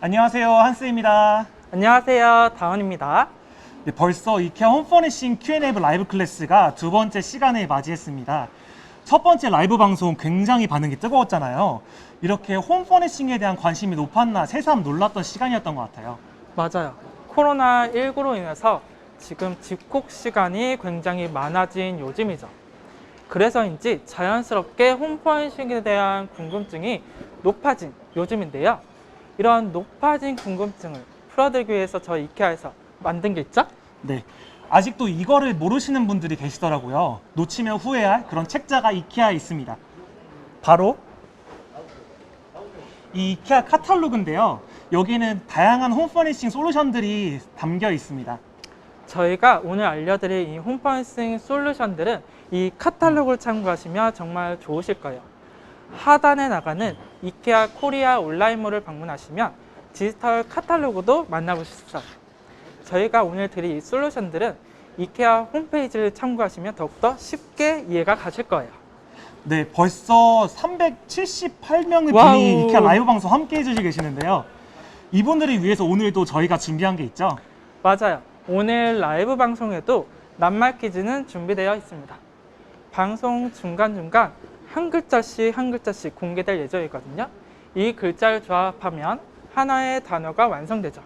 안녕하세요 한스입니다. 안녕하세요. 다원입니다. 네, 벌써 이케아 홈퍼니싱 Q&A 라이브 클래스가 두 번째 시간을 맞이했습니다. 첫 번째 라이브 방송 굉장히 반응이 뜨거웠잖아요. 이렇게 홈퍼니싱에 대한 관심이 높았나 새삼 놀랐던 시간이었던 것 같아요. 맞아요. 코로나19로 인해서 지금 집콕 시간이 굉장히 많아진 요즘이죠. 그래서인지 자연스럽게 홈퍼니싱에 대한 궁금증이 높아진 요즘인데요. 이런 높아진 궁금증을 풀어드리기 위해서 저희 이케아에서 만든 게 있죠? 네. 아직도 이거를 모르시는 분들이 계시더라고요. 놓치면 후회할 그런 책자가 이케아에 있습니다. 바로 이 이케아 카탈로그인데요. 여기는 다양한 홈퍼니싱 솔루션들이 담겨 있습니다. 저희가 오늘 알려드릴 이 홈퍼니싱 솔루션들은 이 카탈로그를 참고하시면 정말 좋으실 거예요. 하단에 나가는 이케아 코리아 온라인몰을 방문하시면 디지털 카탈로그도 만나보실 수 있어요. 저희가 오늘 드릴 이 솔루션들은 이케아 홈페이지를 참고하시면 더욱더 쉽게 이해가 가실 거예요. 네, 벌써 378명의 와우. 분이 이케아 라이브 방송 함께 해주시고 계시는데요. 이분들을 위해서 오늘도 저희가 준비한 게 있죠. 맞아요. 오늘 라이브 방송에도 낱말 퀴즈는 준비되어 있습니다. 방송 중간중간 한 글자씩 한 글자씩 공개될 예정이거든요. 이 글자를 조합하면 하나의 단어가 완성되죠.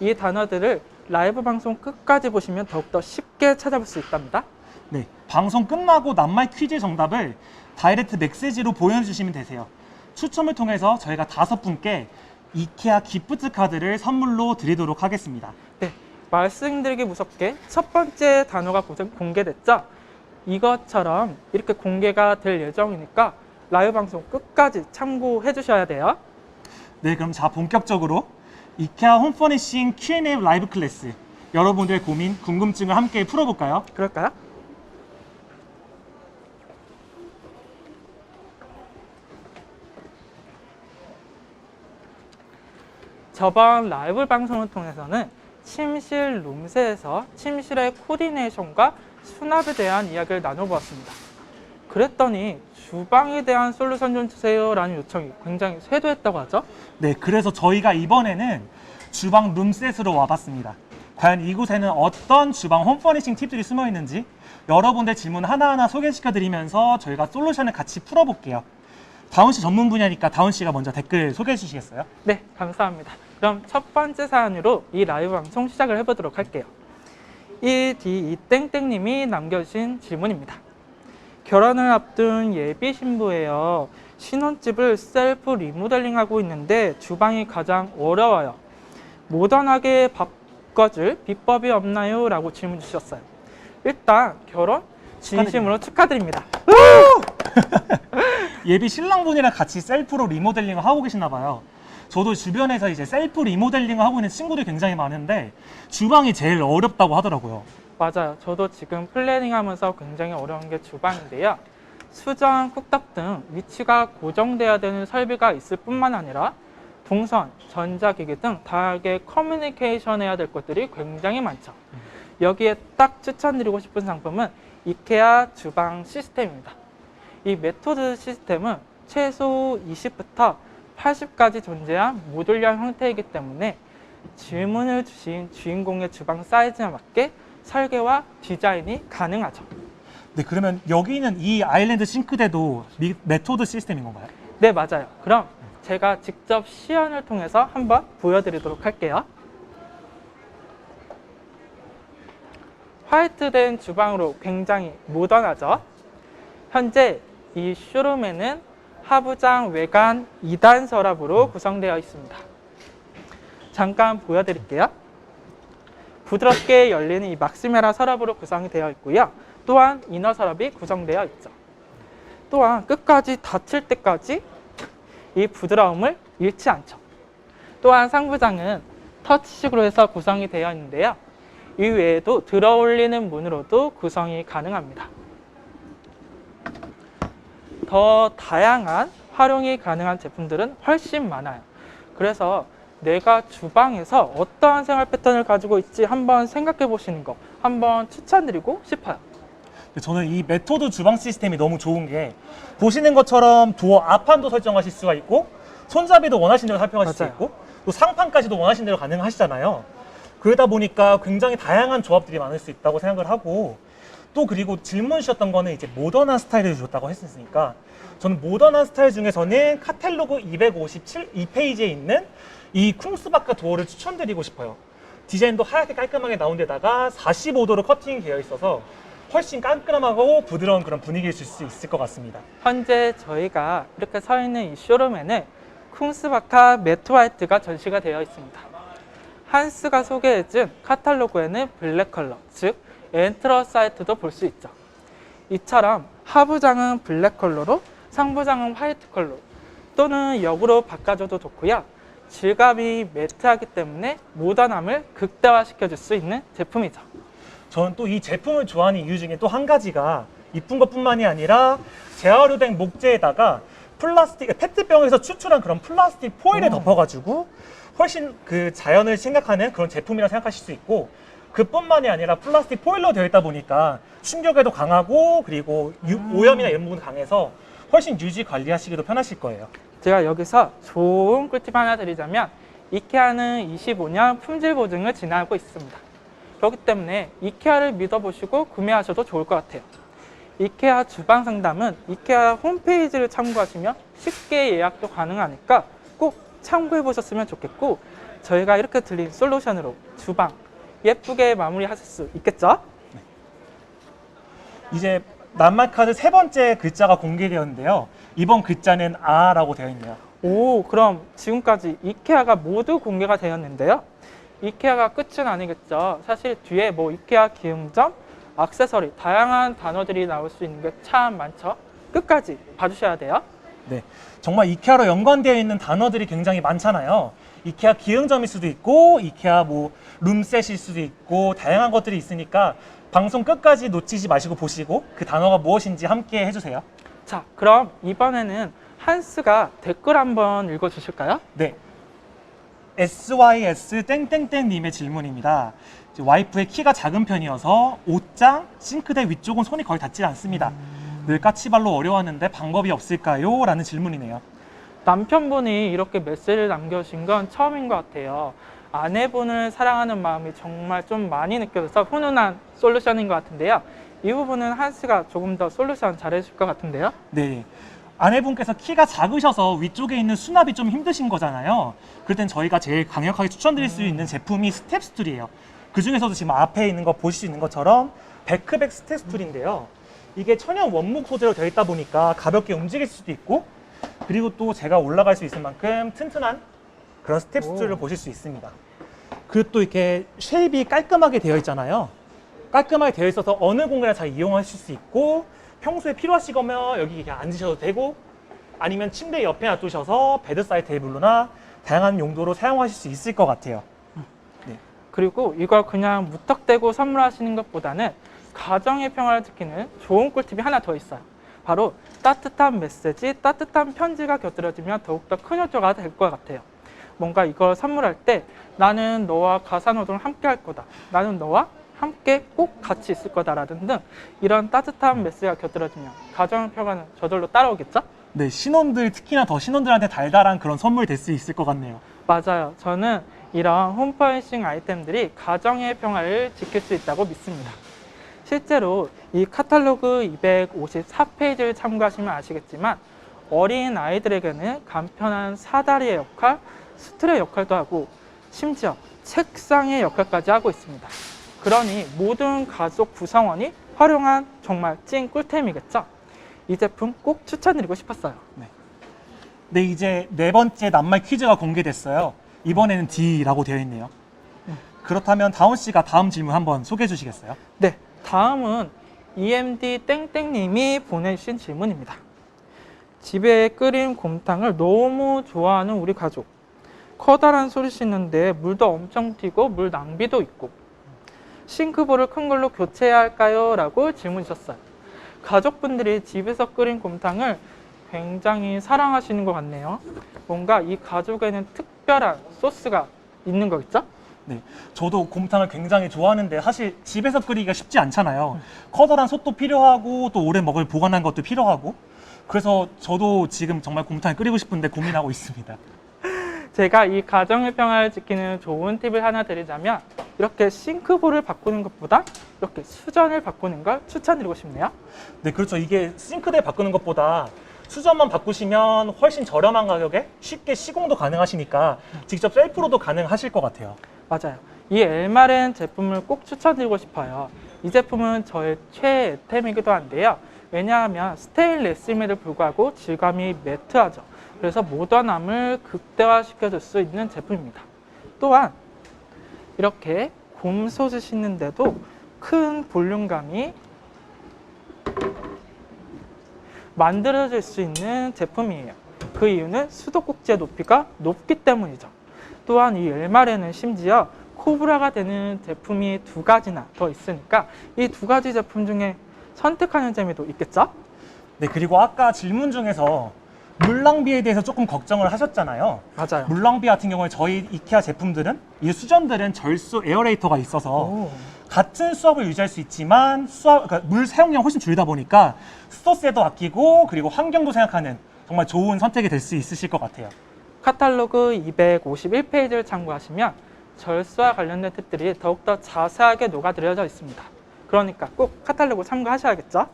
이 단어들을 라이브 방송 끝까지 보시면 더욱더 쉽게 찾아볼 수 있답니다. 네, 방송 끝나고 낱말 퀴즈 정답을 다이렉트 메시지로 보내주시면 되세요. 추첨을 통해서 저희가 다섯 분께 이케아 기프트 카드를 선물로 드리도록 하겠습니다. 네, 말씀드리기 무섭게 첫 번째 단어가 고- 공개됐죠. 이것처럼 이렇게 공개가 될 예정이니까 라이브 방송 끝까지 참고해 주셔야 돼요. 네, 그럼 자 본격적으로 이케아 홈퍼니싱 Q&A 라이브 클래스 여러분들의 고민, 궁금증을 함께 풀어볼까요? 그럴까요? 저번 라이브 방송을 통해서는 침실 룸세에서 침실의 코디네이션과 수납에 대한 이야기를 나눠보았습니다. 그랬더니 주방에 대한 솔루션 좀 주세요라는 요청이 굉장히 쇄도했다고 하죠. 네, 그래서 저희가 이번에는 주방 룸셋으로 와봤습니다. 과연 이곳에는 어떤 주방 홈퍼니싱 팁들이 숨어 있는지 여러분들 질문 하나하나 소개시켜 드리면서 저희가 솔루션을 같이 풀어볼게요. 다운 씨 전문 분야니까 다운 씨가 먼저 댓글 소개해 주시겠어요? 네, 감사합니다. 그럼 첫 번째 사연으로 이 라이브 방송 시작을 해보도록 할게요. 이디 이땡땡님이 남겨주신 질문입니다. 결혼을 앞둔 예비 신부예요. 신혼집을 셀프 리모델링하고 있는데 주방이 가장 어려워요. 모던하게 바꿔줄 비법이 없나요? 라고 질문 주셨어요. 일단 결혼 진심으로 축하드립니다. 예비 신랑분이랑 같이 셀프로 리모델링을 하고 계시나 봐요. 저도 주변에서 이제 셀프 리모델링을 하고 있는 친구들이 굉장히 많은데 주방이 제일 어렵다고 하더라고요. 맞아요. 저도 지금 플래닝 하면서 굉장히 어려운 게 주방인데요. 수전, 쿡탑 등 위치가 고정돼야 되는 설비가 있을 뿐만 아니라 동선, 전자기기 등 다양하게 커뮤니케이션 해야 될 것들이 굉장히 많죠. 여기에 딱 추천드리고 싶은 상품은 이케아 주방 시스템입니다. 이 메토드 시스템은 최소 20부터 80까지 존재한 모듈형 형태이기 때문에 질문을 주신 주인공의 주방 사이즈에 맞게 설계와 디자인이 가능하죠. 네, 그러면 여기 있는 이 아일랜드 싱크대도 미- 메토드 시스템인 건가요? 네, 맞아요. 그럼 제가 직접 시연을 통해서 한번 보여드리도록 할게요. 화이트된 주방으로 굉장히 모던하죠. 현재 이 쇼룸에는 하부장 외관 2단 서랍으로 구성되어 있습니다. 잠깐 보여드릴게요. 부드럽게 열리는 이 막시메라 서랍으로 구성이 되어 있고요. 또한 이너 서랍이 구성되어 있죠. 또한 끝까지 닫힐 때까지 이 부드러움을 잃지 않죠. 또한 상부장은 터치식으로 해서 구성이 되어 있는데요. 이 외에도 들어올리는 문으로도 구성이 가능합니다. 더 다양한 활용이 가능한 제품들은 훨씬 많아요. 그래서 내가 주방에서 어떠한 생활 패턴을 가지고 있지 한번 생각해 보시는 거 한번 추천드리고 싶어요. 저는 이 메토드 주방 시스템이 너무 좋은 게 보시는 것처럼 도어 앞판도 설정하실 수가 있고 손잡이도 원하시는 대로 살펴가실 수 맞아요. 있고 또 상판까지도 원하신 대로 가능하시잖아요. 그러다 보니까 굉장히 다양한 조합들이 많을 수 있다고 생각을 하고 또 그리고 질문 주셨던 거는 이제 모던한 스타일을 주셨다고 했으니까 저는 모던한 스타일 중에서는 카탈로그 257 2페이지에 있는 이 쿵스바카 도어를 추천드리고 싶어요. 디자인도 하얗게 깔끔하게 나온 데다가 45도로 커팅이 되어 있어서 훨씬 깔끔하고 부드러운 그런 분위기를 줄수 있을 것 같습니다. 현재 저희가 이렇게 서 있는 이 쇼룸에는 쿵스바카 매트 화이트가 전시가 되어 있습니다. 한스가 소개해준 카탈로그에는 블랙 컬러, 즉 엔트러사이트도 볼 수 있죠. 이처럼 하부장은 블랙 컬러로 상부장은 화이트 컬러 또는 역으로 바꿔줘도 좋고요. 질감이 매트하기 때문에 모던함을 극대화시켜줄 수 있는 제품이죠. 저는 또 이 제품을 좋아하는 이유 중에 또 한 가지가 이쁜 것뿐만이 아니라 재활유된 목재에다가 플라스틱 페트병에서 추출한 그런 플라스틱 포일을 오. 덮어가지고 훨씬 그 자연을 생각하는 그런 제품이라 생각하실 수 있고 그뿐만이 아니라 플라스틱 포일로 되어 있다 보니까 충격에도 강하고 그리고 유- 음. 오염이나 이런 부분 강해서 훨씬 유지 관리하시기도 편하실 거예요. 제가 여기서 좋은 꿀팁 하나 드리자면 이케아는 25년 품질 보증을 지나고 있습니다. 그렇기 때문에 이케아를 믿어보시고 구매하셔도 좋을 것 같아요. 이케아 주방 상담은 이케아 홈페이지를 참고하시면 쉽게 예약도 가능하니까 꼭 참고해 보셨으면 좋겠고 저희가 이렇게 드린 솔루션으로 주방 예쁘게 마무리하실 수 있겠죠? 이제 낱말 카드 세 번째 글자가 공개되었는데요. 이번 글자는 아라고 되어 있네요. 오, 그럼 지금까지 이케아가 모두 공개가 되었는데요. 이케아가 끝은 아니겠죠. 사실 뒤에 뭐 이케아 기음점, 액세서리, 다양한 단어들이 나올 수 있는 게 참 많죠. 끝까지 봐주셔야 돼요. 네, 정말 이케아로 연관되어 있는 단어들이 굉장히 많잖아요. 이케아 기흥점일 수도 있고, 이케아 뭐 룸셋일 수도 있고, 다양한 것들이 있으니까 방송 끝까지 놓치지 마시고 보시고 그 단어가 무엇인지 함께 해주세요. 자, 그럼 이번에는 한스가 댓글 한번 읽어주실까요? 네, SYS 땡땡땡 님의 질문입니다. 이제 와이프의 키가 작은 편이어서 옷장, 싱크대 위쪽은 손이 거의 닿지 않습니다. 늘 까치발로 어려웠는데 방법이 없을까요? 라는 질문이네요. 남편분이 이렇게 메시지를 남겨주신 건 처음인 것 같아요. 아내분을 사랑하는 마음이 정말 좀 많이 느껴져서 훈훈한 솔루션인 것 같은데요. 이 부분은 한스가 조금 더 솔루션 잘해줄 것 같은데요. 네. 아내분께서 키가 작으셔서 위쪽에 있는 수납이 좀 힘드신 거잖아요. 그럴 땐 저희가 제일 강력하게 추천드릴 수 있는 제품이 스텝 스툴이에요. 그 중에서도 지금 앞에 있는 거 보실 수 있는 것처럼 베크백 스텝 스툴인데요. 이게 천연 원목 소재로 되어 있다 보니까 가볍게 움직일 수도 있고 그리고 또 제가 올라갈 수 있을 만큼 튼튼한 그런 스텝 오. 보실 수 있습니다. 그리고 또 이렇게 쉐입이 깔끔하게 되어 있잖아요. 깔끔하게 되어 있어서 어느 공간에 잘 이용하실 수 있고 평소에 필요하시거면 여기 이렇게 앉으셔도 되고 아니면 침대 옆에 놔두셔서 베드사이드 테이블로나 다양한 용도로 사용하실 수 있을 것 같아요. 그리고 이걸 그냥 무턱대고 선물하시는 것보다는 가정의 평화를 지키는 좋은 꿀팁이 하나 더 있어요. 바로 따뜻한 메시지, 따뜻한 편지가 곁들여지면 더욱더 큰 효과가 될 것 같아요. 뭔가 이걸 선물할 때 나는 너와 가사노동을 함께 할 거다. 나는 너와 함께 꼭 같이 있을 거다라는 등 이런 따뜻한 메시지가 곁들여지면 가정의 평화는 저절로 따라오겠죠? 네, 신혼들 특히나 더 신혼들한테 달달한 그런 선물이 될수 있을 것 같네요. 맞아요. 저는 이런 홈퍼니싱 아이템들이 가정의 평화를 지킬 수 있다고 믿습니다. 실제로 이 카탈로그 254페이지를 참고하시면 아시겠지만 어린 아이들에게는 간편한 사다리의 역할, 스툴의 역할도 하고 심지어 책상의 역할까지 하고 있습니다. 그러니 모든 가족 구성원이 활용한 정말 찐 꿀템이겠죠? 이 제품 꼭 추천드리고 싶었어요. 네, 이제 네 번째 낱말 퀴즈가 공개됐어요. 이번에는 D라고 되어 있네요. 그렇다면 다운 씨가 다음 질문 한번 소개해 주시겠어요? 네, 다음은 EMD 땡땡님이 보내주신 질문입니다. 집에 끓인 곰탕을 너무 좋아하는 우리 가족. 커다란 소리 씻는데 물도 엄청 튀고 물 낭비도 있고 싱크볼을 큰 걸로 교체해야 할까요? 라고 질문 주셨어요. 가족분들이 집에서 끓인 곰탕을 굉장히 사랑하시는 것 같네요. 뭔가 이 가족에는 특별한 소스가 있는 거겠죠? 네, 저도 곰탕을 굉장히 좋아하는데 사실 집에서 끓이기가 쉽지 않잖아요. 커다란 솥도 필요하고 또 오래 먹을 보관한 것도 필요하고 그래서 저도 지금 정말 곰탕을 끓이고 싶은데 고민하고 있습니다. 제가 이 가정의 평화를 지키는 좋은 팁을 하나 드리자면 이렇게 싱크볼을 바꾸는 것보다 이렇게 수전을 바꾸는 걸 추천드리고 싶네요. 네, 그렇죠. 이게 싱크대 바꾸는 것보다 수전만 바꾸시면 훨씬 저렴한 가격에 쉽게 시공도 가능하시니까 직접 셀프로도 가능하실 것 같아요. 맞아요. 이 엘마렌 제품을 꼭 추천드리고 싶어요. 이 제품은 저의 최애템이기도 한데요. 왜냐하면 스테인레스임에도 불구하고 질감이 매트하죠. 그래서 모던함을 극대화시켜줄 수 있는 제품입니다. 또한 이렇게 곰솥을 씻는데도 큰 볼륨감이 만들어질 수 있는 제품이에요. 그 이유는 수도꼭지의 높이가 높기 때문이죠. 또한 이 엘마레는 심지어 코브라가 되는 제품이 두 가지나 더 있으니까 이 두 가지 제품 중에 선택하는 재미도 있겠죠? 네, 그리고 아까 질문 중에서 물 낭비에 대해서 조금 걱정을 하셨잖아요. 맞아요. 물 낭비 같은 경우에 저희 이케아 제품들은 이 수전들은 절수 에어레이터가 있어서 오. 같은 수압을 유지할 수 있지만 수압, 그러니까 물 사용량 훨씬 줄이다 보니까 수도세도 아끼고 그리고 환경도 생각하는 정말 좋은 선택이 될 수 있으실 것 같아요. 카탈로그 251페이지를 참고하시면 절수와 관련된 팁들이 더욱더 자세하게 녹아들여져 있습니다. 그러니까 꼭 카탈로그 참고하셔야겠죠?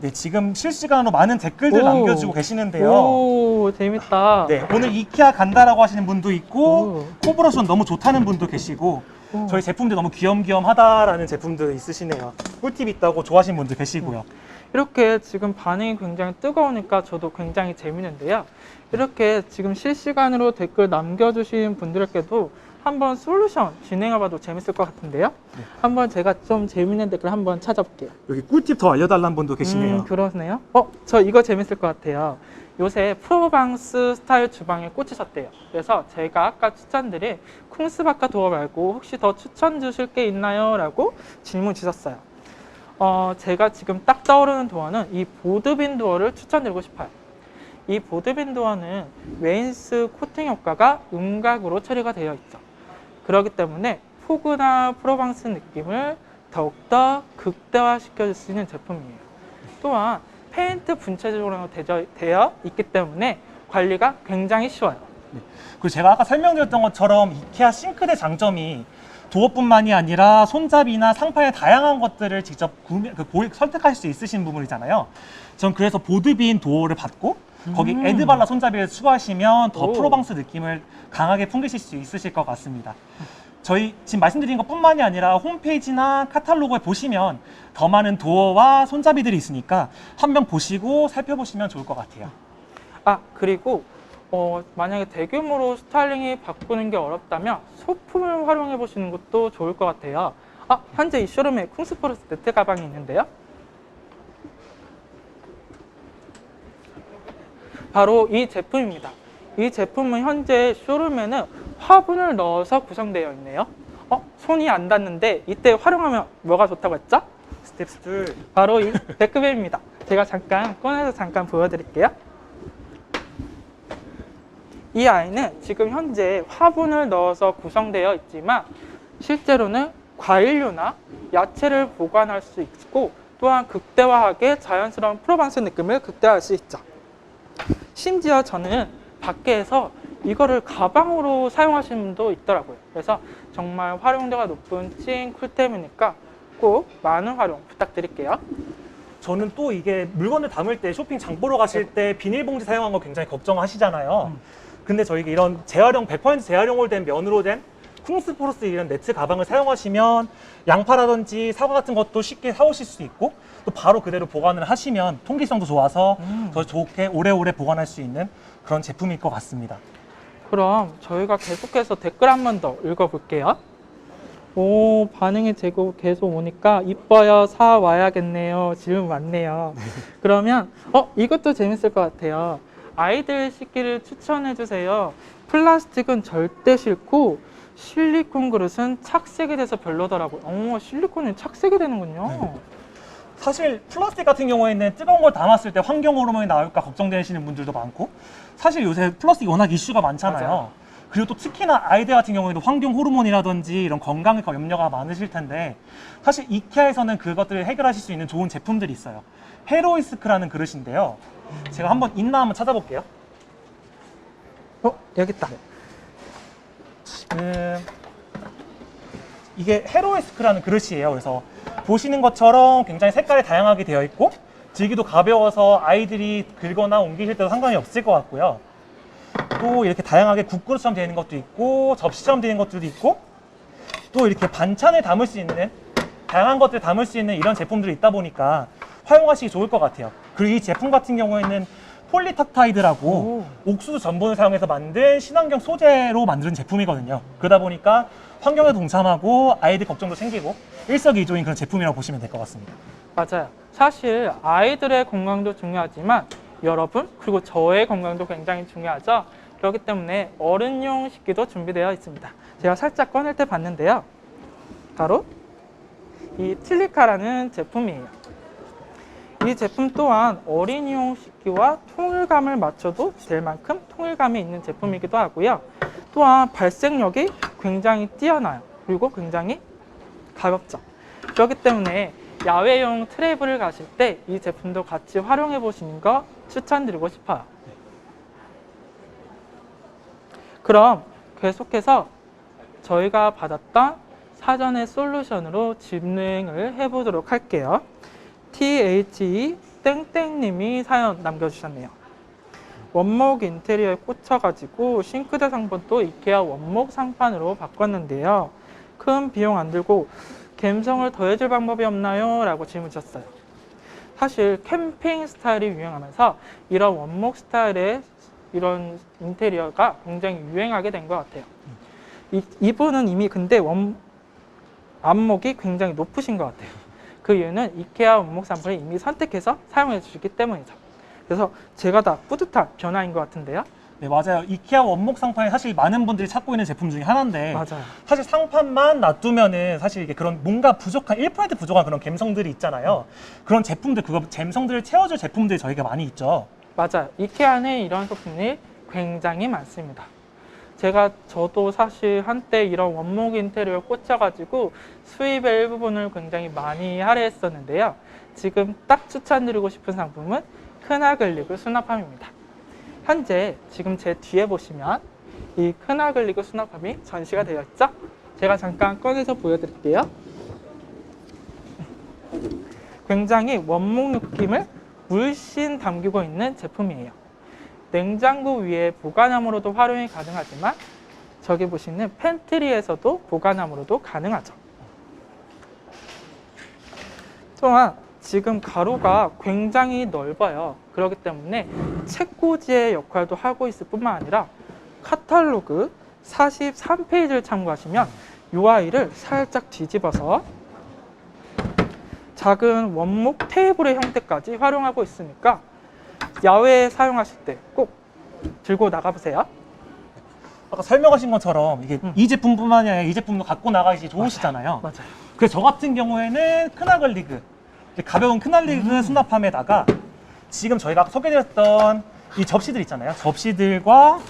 네, 지금 실시간으로 많은 댓글들 오. 남겨주고 계시는데요. 오, 재밌다. 네, 오늘 이케아 간다라고 하시는 분도 있고 오. 코브라손 너무 좋다는 분도 계시고 오. 저희 제품들 너무 귀염귀염하다라는 제품들 있으시네요. 꿀팁 있다고 좋아하시는 분들 계시고요. 이렇게 지금 반응이 굉장히 뜨거우니까 저도 굉장히 재밌는데요. 이렇게 지금 실시간으로 댓글 남겨주신 분들께도 한번 솔루션 진행해봐도 재밌을 것 같은데요. 네. 한번 제가 좀 재밌는 댓글 한번 찾아볼게요. 여기 꿀팁 더 알려달라는 분도 계시네요. 음, 그러네요. 어, 저 이거 재밌을 것 같아요. 요새 프로방스 스타일 주방에 꽂히셨대요. 그래서 제가 아까 추천드린 쿵스바카 도어 말고 혹시 더 추천 주실 게 있나요? 라고 질문 주셨어요. 어, 제가 지금 딱 떠오르는 도어는 이 보드빈 도어를 추천드리고 싶어요. 이 보드빈 도어는 웨인스 코팅 효과가 음각으로 처리가 되어 있죠. 그렇기 때문에 포그나 프로방스 느낌을 더욱더 극대화시켜줄 수 있는 제품이에요. 또한 페인트 분체적으로 되어, 있기 때문에 관리가 굉장히 쉬워요. 그리고 제가 아까 설명드렸던 것처럼 이케아 싱크대 장점이 도어뿐만이 아니라 손잡이나 상판의 다양한 것들을 직접 구매, 그 고- 선택할 수 있으신 부분이잖아요. 전 그래서 보드빈 도어를 받고 거기 음. 에드발라 손잡이를 추가하시면 더 오. 프로방스 느낌을 강하게 풍기실 수 있으실 것 같습니다. 저희 지금 말씀드린 것뿐만이 아니라 홈페이지나 카탈로그에 보시면 더 많은 도어와 손잡이들이 있으니까 한번 보시고 살펴보시면 좋을 것 같아요. 아 그리고 어, 만약에 대규모로 스타일링이 바꾸는 게 어렵다면 소품을 활용해 보시는 것도 좋을 것 같아요. 아 현재 이 쇼룸에 쿵스포르스 네트 가방이 있는데요. 바로 이 제품입니다. 이 제품은 현재 쇼룸에는 화분을 넣어서 구성되어 있네요. 어, 손이 안 닿는데 이때 활용하면 뭐가 좋다고 했죠? 스텝 스툴. 바로 이 데크벨입니다. 제가 잠깐 꺼내서 잠깐 보여드릴게요. 이 아이는 지금 현재 화분을 넣어서 구성되어 있지만 실제로는 과일류나 야채를 보관할 수 있고 또한 극대화하게 자연스러운 프로방스 느낌을 극대화할 수 있죠. 심지어 저는 밖에서 이거를 가방으로 사용하시는 분도 있더라고요. 그래서 정말 활용도가 높은 찐 쿨템이니까 꼭 많은 활용 부탁드릴게요. 저는 또 이게 물건을 담을 때 쇼핑 장 보러 가실 때 비닐봉지 사용한 거 굉장히 걱정하시잖아요. 음. 근데 저희가 이런 재활용 100% 재활용으로 된 면으로 된 쿵스포르스 이런 네트 가방을 사용하시면 양파라든지 사과 같은 것도 쉽게 사오실 수 있고 또 바로 그대로 보관을 하시면 통기성도 좋아서 음. 더 좋게 오래오래 보관할 수 있는 그런 제품일 것 같습니다. 그럼 저희가 계속해서 댓글 한 번 더 읽어볼게요. 오, 반응이 되고 계속 오니까 이뻐요, 사 와야겠네요. 질문 많네요. 그러면, 어, 이것도 재밌을 것 같아요. 아이들 씻기를 추천해 주세요. 플라스틱은 절대 싫고, 실리콘 그릇은 착색이 돼서 별로더라고요. 어, 실리콘이 착색이 되는군요. 네. 사실 플라스틱 같은 경우에는 뜨거운 걸 담았을 때 환경 호르몬이 나올까 걱정되시는 분들도 많고 사실 요새 플라스틱 워낙 이슈가 많잖아요. 맞아요. 그리고 또 특히나 아이들 같은 경우에도 환경 호르몬이라든지 이런 건강에 염려가 많으실 텐데 사실 이케아에서는 그것들을 해결하실 수 있는 좋은 제품들이 있어요. 헤로이스크라는 그릇인데요. 제가 한번 있나 한번 찾아볼게요. 어, 여기 있다. 지금 이게 헤로이스크라는 그릇이에요. 그래서 보시는 것처럼 굉장히 색깔이 다양하게 되어 있고 들기도 가벼워서 아이들이 긁거나 옮기실 때도 상관이 없을 것 같고요. 또 이렇게 다양하게 국그릇처럼 되어 있는 것도 있고 접시처럼 되어 있는 것들도 있고 또 이렇게 반찬을 담을 수 있는 다양한 것들을 담을 수 있는 이런 제품들이 있다 보니까 활용하시기 좋을 것 같아요. 그리고 이 제품 같은 경우에는 폴리탁타이드라고 옥수수 전분을 사용해서 만든 친환경 소재로 만든 제품이거든요. 그러다 보니까 환경에 동참하고 아이들 걱정도 생기고 일석이조인 그런 제품이라고 보시면 될 것 같습니다. 맞아요. 사실 아이들의 건강도 중요하지만 여러분 그리고 저의 건강도 굉장히 중요하죠. 그렇기 때문에 어른용 식기도 준비되어 있습니다. 제가 살짝 꺼낼 때 봤는데요. 바로 이 틸리카라는 제품이에요. 이 제품 또한 어린이용 식기와 통일감을 맞춰도 될 만큼 통일감이 있는 제품이기도 하고요. 또한 발색력이 굉장히 뛰어나요. 그리고 굉장히 가볍죠. 그렇기 때문에 야외용 트래블을 가실 때 이 제품도 같이 활용해 보시는 거 추천드리고 싶어요. 그럼 계속해서 저희가 받았던 사전의 솔루션으로 진행을 해보도록 할게요. THE 땡땡님이 사연 남겨주셨네요. 원목 인테리어에 꽂혀가지고 싱크대 상판도 이케아 원목 상판으로 바꿨는데요. 큰 비용 안 들고 감성을 더해줄 방법이 없나요? 라고 질문 주셨어요. 사실 캠핑 스타일이 유행하면서 이런 원목 스타일의 이런 인테리어가 굉장히 유행하게 된 것 같아요. 이, 이분은 이미 근데 원, 안목이 굉장히 높으신 것 같아요. 그 이유는 이케아 원목 상품을 이미 선택해서 사용해 주시기 때문이죠. 그래서 제가 다 뿌듯한 변화인 것 같은데요. 네, 맞아요. 이케아 원목 상판이 사실 많은 분들이 찾고 있는 제품 중에 하나인데 맞아요. 사실 상판만 놔두면은 사실 이게 그런 뭔가 부족한 1% 부족한 그런 감성들이 있잖아요. 그런 제품들 그거 감성들을 채워줄 제품들이 저희가 많이 있죠. 맞아요. 이케아는 이런 소품이 굉장히 많습니다. 제가 저도 사실 한때 이런 원목 인테리어 꽂혀가지고 수입의 일부분을 굉장히 많이 할애했었는데요. 지금 딱 추천드리고 싶은 상품은 큰아글리그 수납함입니다. 현재 지금 제 뒤에 보시면 이 큰아글리그 수납함이 전시가 되어 있죠? 제가 잠깐 꺼내서 보여드릴게요. 굉장히 원목 느낌을 물씬 담기고 있는 제품이에요. 냉장고 위에 보관함으로도 활용이 가능하지만 저기 보시는 팬트리에서도 보관함으로도 가능하죠. 또한 지금 가로가 굉장히 넓어요. 그렇기 때문에 책꽂이의 역할도 하고 있을 뿐만 아니라 카탈로그 43페이지를 참고하시면 UI를 살짝 뒤집어서 작은 원목 테이블의 형태까지 활용하고 있으니까 야외에 사용하실 때 꼭 들고 나가보세요. 아까 설명하신 것처럼 이게 음. 이 제품뿐만이 아니라 이 제품도 갖고 나가기 좋으시잖아요. 맞아요. 그래서 저 같은 경우에는 큰아글리그 가벼운 큰아글리그 음. 수납함에다가 지금 저희가 소개드렸던 이 접시들 있잖아요. 접시들과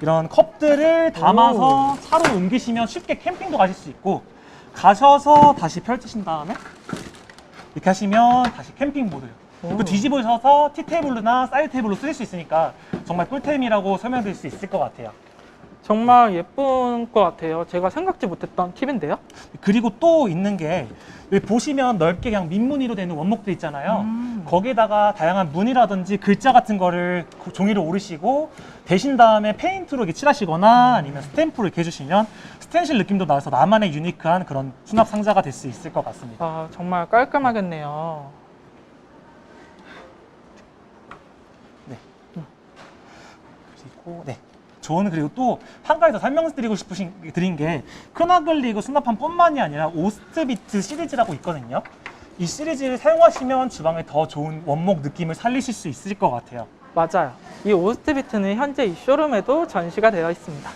이런 컵들을 담아서 차로 옮기시면 쉽게 캠핑도 가실 수 있고 가셔서 다시 펼치신 다음에 이렇게 하시면 다시 캠핑 모드. 오. 그 뒤집으셔서 티 테이블이나 사이드 테이블로 쓰실 수 있으니까 정말 꿀템이라고 설명드릴 수 있을 것 같아요. 정말 예쁜 것 같아요. 제가 생각지 못했던 팁인데요. 그리고 또 있는 게 여기 보시면 넓게 그냥 민무늬로 되는 원목들 있잖아요. 음. 거기에다가 다양한 무늬라든지 글자 같은 거를 그 종이로 오르시고 대신 다음에 페인트로 이렇게 칠하시거나 아니면 스탬프로 이렇게 해주시면 스텐실 느낌도 나서 나만의 유니크한 그런 수납 상자가 될 수 있을 것 같습니다. 아, 정말 깔끔하겠네요. 그리고 네. 좋은 그리고 또 한 가지 더 설명드리고 싶으신 드린 게 크나글리그 수납함뿐만이 아니라 오스트비트 시리즈라고 있거든요. 이 시리즈를 사용하시면 주방에 더 좋은 원목 느낌을 살리실 수 있을 것 같아요. 맞아요. 이 오스트비트는 현재 이 쇼룸에도 전시가 되어 있습니다.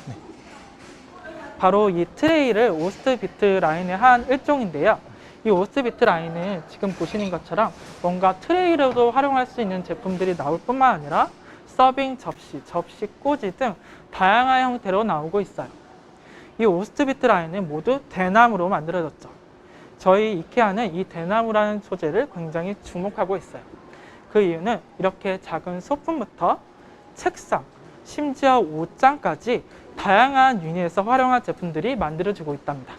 바로 이 트레이를 오스트비트 라인의 한 일종인데요. 이 오스트비트 라인은 지금 보시는 것처럼 뭔가 트레이로도 활용할 수 있는 제품들이 나올 뿐만 아니라 서빙 접시, 접시 꽂이 등 다양한 형태로 나오고 있어요. 이 오스트비트 라인은 모두 대나무로 만들어졌죠. 저희 이케아는 이 대나무라는 소재를 굉장히 주목하고 있어요. 그 이유는 이렇게 작은 소품부터 책상, 심지어 옷장까지 다양한 유니에서 활용한 제품들이 만들어지고 있답니다.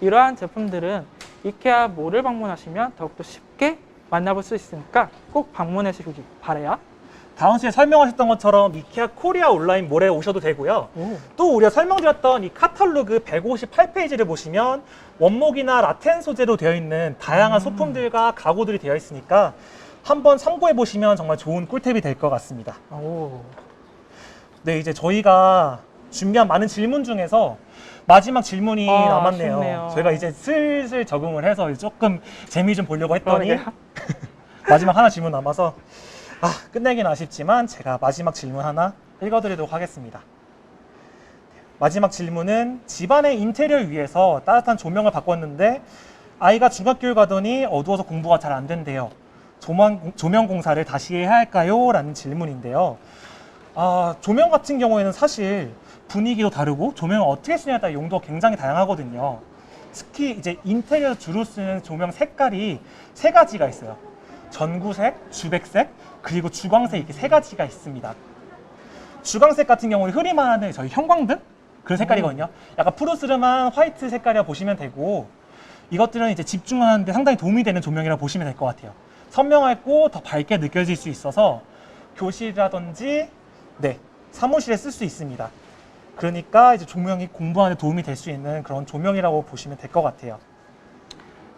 이러한 제품들은 이케아 몰을 방문하시면 더욱더 쉽게 만나볼 수 있으니까 꼭 방문해 주시기 바래요. 다은 씨에 설명하셨던 것처럼 이케아 코리아 온라인 몰에 오셔도 되고요. 오. 또 우리가 설명드렸던 이 카탈로그 158페이지를 보시면 원목이나 라텐 소재로 되어 있는 다양한 음. 소품들과 가구들이 되어 있으니까 한번 참고해 보시면 정말 좋은 꿀팁이 될 것 같습니다. 오. 네, 이제 저희가 준비한 많은 질문 중에서 마지막 질문이 아, 남았네요. 아쉽네요. 저희가 이제 슬슬 적응을 해서 조금 재미 좀 보려고 했더니 그러게요. 마지막 하나 질문 남아서 아, 끝내긴 아쉽지만 제가 마지막 질문 하나 읽어드리도록 하겠습니다. 마지막 질문은 집안의 인테리어를 위해서 따뜻한 조명을 바꿨는데 아이가 중학교를 가더니 어두워서 공부가 잘 안 된대요. 조명, 조명 공사를 다시 해야 할까요? 라는 질문인데요. 아, 조명 같은 경우에는 사실 분위기도 다르고 조명을 어떻게 쓰냐에 따라 용도가 굉장히 다양하거든요. 특히 이제 인테리어 주로 쓰는 조명 색깔이 세 가지가 있어요. 전구색, 주백색, 그리고 주광색 이렇게 세 가지가 있습니다. 주광색 같은 경우는 흔히 말하는 저희 형광등 그런 색깔이거든요. 약간 푸르스름한 화이트 색깔이라 보시면 되고 이것들은 이제 집중하는데 상당히 도움이 되는 조명이라 보시면 될 것 같아요. 선명하고 더 밝게 느껴질 수 있어서 교실이라든지 네 사무실에 쓸 수 있습니다. 그러니까 이제 조명이 공부하는 데 도움이 될 수 있는 그런 조명이라고 보시면 될 것 같아요.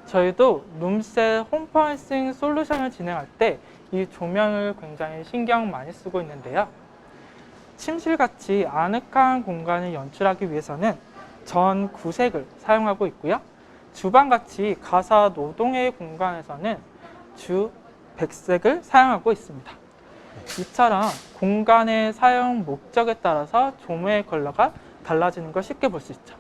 저희도 룸셋 홈퍼싱 솔루션을 진행할 때 이 조명을 굉장히 신경 많이 쓰고 있는데요. 침실같이 아늑한 공간을 연출하기 위해서는 전 구색을 사용하고 있고요. 주방같이 가사 노동의 공간에서는 주 백색을 사용하고 있습니다. 이처럼 공간의 사용 목적에 따라서 조명의 컬러가 달라지는 걸 쉽게 볼 수 있죠.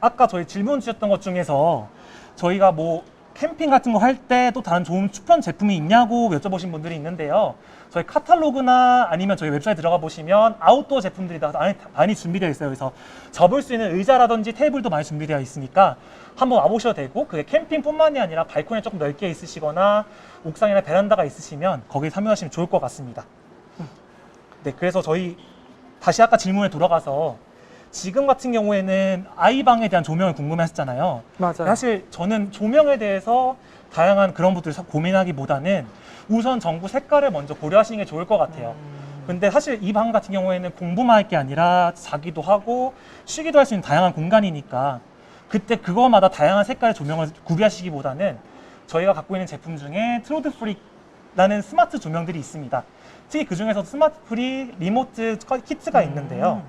아까 저희 질문 주셨던 것 중에서 저희가 뭐 캠핑 같은 거 할 때 또 다른 좋은 추천 제품이 있냐고 여쭤보신 분들이 있는데요. 저희 카탈로그나 아니면 저희 웹사이트 들어가 보시면 아웃도어 제품들이 다 많이, 많이 준비되어 있어요. 그래서 접을 수 있는 의자라든지 테이블도 많이 준비되어 있으니까 한번 와보셔도 되고 그게 캠핑뿐만이 아니라 발코니 조금 넓게 있으시거나 옥상이나 베란다가 있으시면 거기 참여하시면 좋을 것 같습니다. 네, 그래서 저희 다시 아까 질문에 돌아가서 지금 같은 경우에는 아이방에 대한 조명을 궁금해하셨잖아요. 맞아요. 사실 저는 조명에 대해서 다양한 그런 것들을 사- 고민하기보다는 우선 전구 색깔을 먼저 고려하시는 게 좋을 것 같아요. 음. 근데 사실 이 방 같은 경우에는 공부만 할 게 아니라 자기도 하고 쉬기도 할 수 있는 다양한 공간이니까 그때 그거마다 다양한 색깔의 조명을 구비하시기보다는 저희가 갖고 있는 제품 중에 트로드 프리라는 스마트 조명들이 있습니다. 특히 그 중에서 스마트 프리 리모트 키트가 있는데요.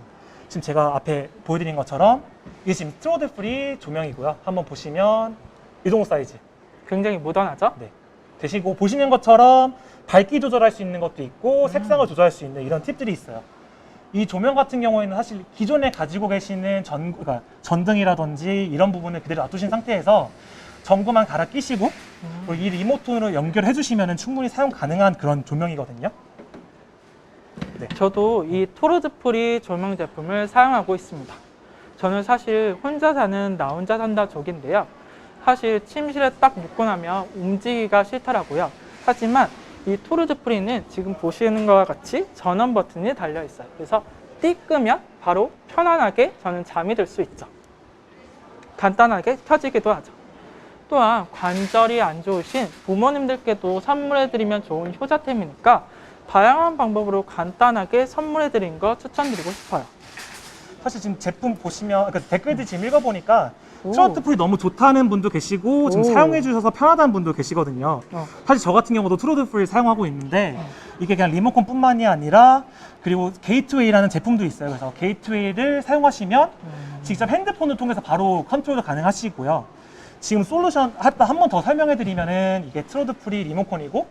지금 제가 앞에 보여드린 것처럼 이게 지금 트로드 프리 조명이고요. 한번 보시면 이 정도 사이즈. 굉장히 모던하죠? 네. 되시고 보시는 것처럼 밝기 조절할 수 있는 것도 있고 색상을 조절할 수 있는 이런 팁들이 있어요. 이 조명 같은 경우에는 사실 기존에 가지고 계시는 전, 그러니까 전등이라든지 이런 부분을 그대로 놔두신 상태에서 전구만 갈아 끼시고 그리고 이 리모트로 연결해 주시면 충분히 사용 가능한 그런 조명이거든요. 저도 이 토르드프리 조명 제품을 사용하고 있습니다. 저는 사실 혼자 사는 나 혼자 산다 족인데요. 사실 침실에 딱 눕고 나면 움직이기가 싫더라고요. 하지만 이 토르드프리는 지금 보시는 것과 같이 전원 버튼이 달려 있어요. 그래서 띠 끄면 바로 편안하게 저는 잠이 들 수 있죠. 간단하게 켜지기도 하죠. 또한 관절이 안 좋으신 부모님들께도 선물해드리면 좋은 효자템이니까 다양한 방법으로 간단하게 선물해 드린 거 추천드리고 싶어요. 사실 지금 제품 보시면 그 댓글들 지금 읽어보니까 오. 트로트 풀이 너무 좋다는 분도 계시고 지금 오. 사용해 주셔서 편하다는 분도 계시거든요. 어. 사실 저 같은 경우도 트로트 풀 사용하고 있는데 이게 그냥 리모컨뿐만이 아니라 그리고 게이트웨이라는 제품도 있어요. 그래서 게이트웨이를 사용하시면 직접 핸드폰을 통해서 바로 컨트롤도 가능하시고요. 지금 솔루션 한 번 더 설명해 드리면은 이게 트로드 프리 리모컨이고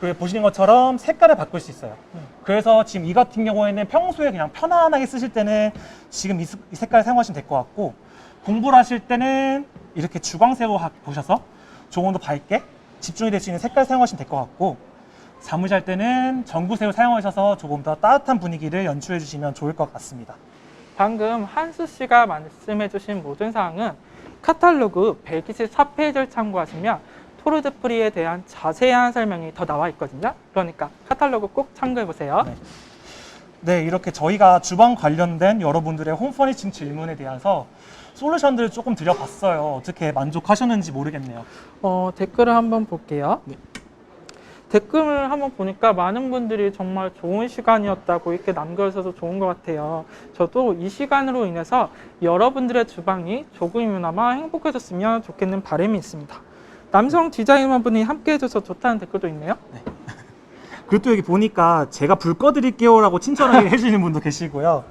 그리고 보시는 것처럼 색깔을 바꿀 수 있어요. 그래서 지금 이 같은 경우에는 평소에 그냥 편안하게 쓰실 때는 지금 이, 색깔 사용하시면 될 것 같고 공부를 하실 때는 이렇게 주광색으로 하- 보셔서 조금 더 밝게 집중이 될 수 있는 색깔 사용하시면 될 것 같고 잠을 잘 때는 전구색을 사용하셔서 조금 더 따뜻한 분위기를 연출해 주시면 좋을 것 같습니다. 방금 한수 씨가 말씀해주신 모든 사항은 카탈로그 124페이지를 참고하시면 토르드 프리에 대한 자세한 설명이 더 나와 있거든요. 그러니까 카탈로그 꼭 참고해 보세요. 네. 네, 이렇게 저희가 주방 관련된 여러분들의 홈퍼니칭 질문에 대해서 솔루션들을 조금 드려봤어요. 어떻게 만족하셨는지 모르겠네요. 어, 댓글을 한번 볼게요. 네. 댓글을 한번 보니까 많은 분들이 정말 좋은 시간이었다고 이렇게 남겨주셔서 좋은 것 같아요. 저도 이 시간으로 인해서 여러분들의 주방이 조금이나마 행복해졌으면 좋겠는 바람이 있습니다. 남성 디자이너분이 함께 해줘서 좋다는 댓글도 있네요. 그리고 또 여기 보니까 제가 불 꺼드릴게요라고 친절하게 해주시는 분도 계시고요.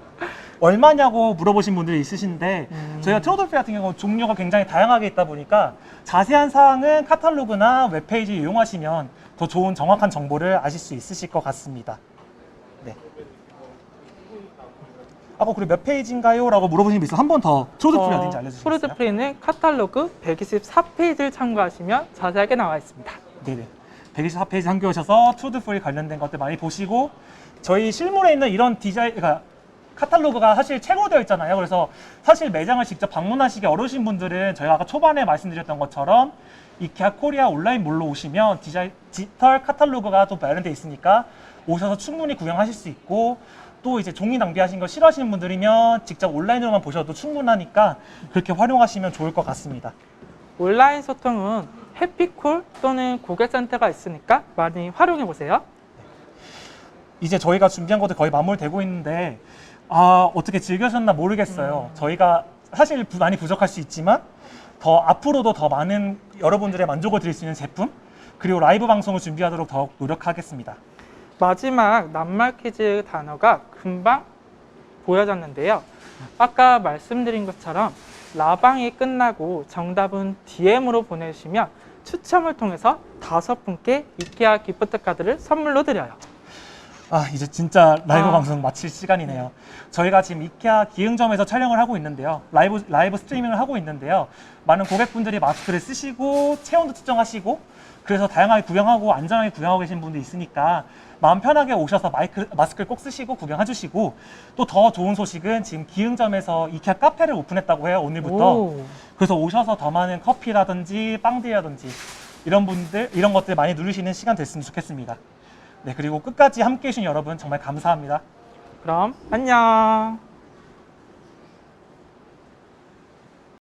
얼마냐고 물어보신 분들이 있으신데 음. 저희가 트로돌피 같은 경우는 종류가 굉장히 다양하게 있다 보니까 자세한 사항은 카탈로그나 웹페이지 이용하시면 더 좋은 정확한 정보를 아실 수 있으실 것 같습니다. 네. 아까 그리고 몇 페이지인가요? 라고 물어보신 분 있어 한 번더 트로돌피 어딘지 알려주시겠어요? 프로드프리는 카탈로그 124페이지를 참고하시면 자세하게 나와 있습니다. 네네. 124페이지 함께 오셔서 투드풀 관련된 것들 많이 보시고 저희 실물에 있는 이런 디자인, 그러니까 카탈로그가 사실 책으로 되어 있잖아요. 그래서 사실 매장을 직접 방문하시기 어려우신 분들은 저희가 아까 초반에 말씀드렸던 것처럼 이케아 코리아 온라인 몰로 오시면 디지털 카탈로그가 또 마련되어 있으니까 오셔서 충분히 구경하실 수 있고 또 이제 종이 낭비하신 거 싫어하시는 분들이면 직접 온라인으로만 보셔도 충분하니까 그렇게 활용하시면 좋을 것 같습니다. 온라인 소통은 해피콜 또는 고객센터가 있으니까 많이 활용해 보세요. 이제 저희가 준비한 것들 거의 마무리되고 있는데 아 어떻게 즐겨셨나 모르겠어요. 저희가 사실 부- 많이 부족할 수 있지만 더 앞으로도 더 많은 여러분들의 만족을 드릴 수 있는 제품 그리고 라이브 방송을 준비하도록 더욱 노력하겠습니다. 마지막 낱말 퀴즈 단어가 금방 보여졌는데요. 아까 말씀드린 것처럼 라방이 끝나고 정답은 DM으로 보내주시면 추첨을 통해서 다섯 분께 이케아 기프트 카드를 선물로 드려요. 아 이제 진짜 라이브 아. 방송 마칠 시간이네요. 저희가 지금 이케아 기흥점에서 촬영을 하고 있는데요. 라이브 라이브 스트리밍을 하고 있는데요. 많은 고객분들이 마스크를 쓰시고 체온도 측정하시고 그래서 다양하게 구경하고 안전하게 구경하고 계신 분도 있으니까 마음 편하게 오셔서 마이크 마스크를 꼭 쓰시고 구경해 주시고 또 더 좋은 소식은 지금 기흥점에서 이케아 카페를 오픈했다고 해요 오늘부터. 오. 그래서 오셔서 더 많은 커피라든지 빵들이라든지 이런 분들 이런 것들 많이 누리시는 시간 됐으면 좋겠습니다. 네 그리고 끝까지 함께 해주신 여러분 정말 감사합니다. 그럼 안녕.